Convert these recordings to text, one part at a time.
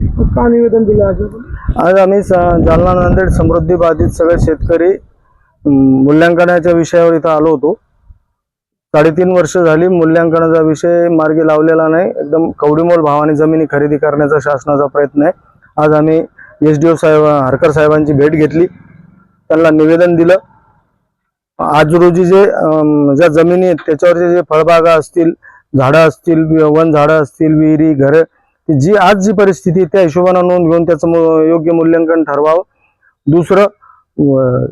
का निवेदन दिलं आज? आज आम्ही जालना नांदेड समृद्धी बाधित सगळे शेतकरी मूल्यांकनाच्या विषयावर इथं आलो होतो. साडेतीन वर्ष झाली मूल्यांकनाचा विषय मार्गी लावलेला नाही. एकदम कवडीमोल भावाने जमिनी खरेदी करण्याचा शासनाचा प्रयत्न आहे. आज आम्ही एस डी ओ साहेब हरकर साहेबांची भेट घेतली. त्यांना निवेदन दिलं. आज रोजी जे ज्या जमिनी आहेत त्याच्यावरचे जे फळबागा असतील झाडं असतील वन झाडं असतील विहिरी घरं जी आज जी परिस्थिती आहे, त्या हिशोबानं नोंद घेऊन त्याचं योग्य मूल्यांकन ठरवावं. दुसरं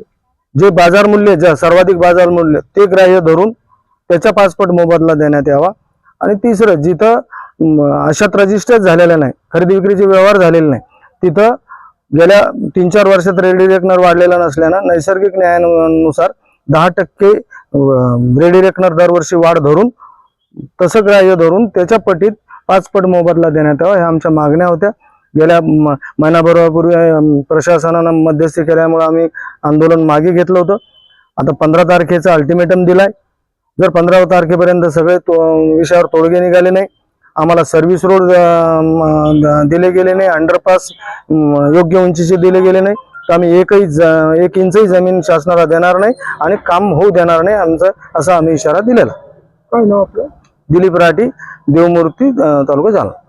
जे बाजार मूल्य आहे, ज्या सर्वाधिक बाजार मूल्य ते ग्राह्य धरून त्याचा पाचपट मोबदला देण्यात यावा. आणि तिसरं जिथं अशात रजिस्टर झालेलं नाही खरेदी विक्रीचे व्यवहार झालेले नाही तिथं गेल्या तीन चार वर्षात रेडी रेकनर वाढलेला नसल्यानं नैसर्गिक न्यायानुसार दहा टक्के रेडी रेकनर दरवर्षी वाढ धरून तसं ग्राह्य धरून त्याच्या पटीत पाच पट मोबदला देण्यात यावा ह्या आमच्या मागण्या होत्या. गेल्या महिनाभरापूर्वी प्रशासनानं मध्यस्थी केल्यामुळे आम्ही आंदोलन मागे घेतलं होतं. आता पंधरा तारखेचा अल्टिमेटम दिलाय. जर पंधरा तारखेपर्यंत सगळे तो विषयावर तोडगे निघाले नाही आम्हाला सर्व्हिस रोड दिले गेले नाही अंडरपास योग्य उंचीचे दिले गेले नाही तर आम्ही एकही एक इंचही जमीन शासनाला देणार नाही आणि काम होऊ देणार नाही आमचं असा आम्ही इशारा दिलेला. काय नाव आपलं? दिलीप राठी देवमूर्ती तालुका जालना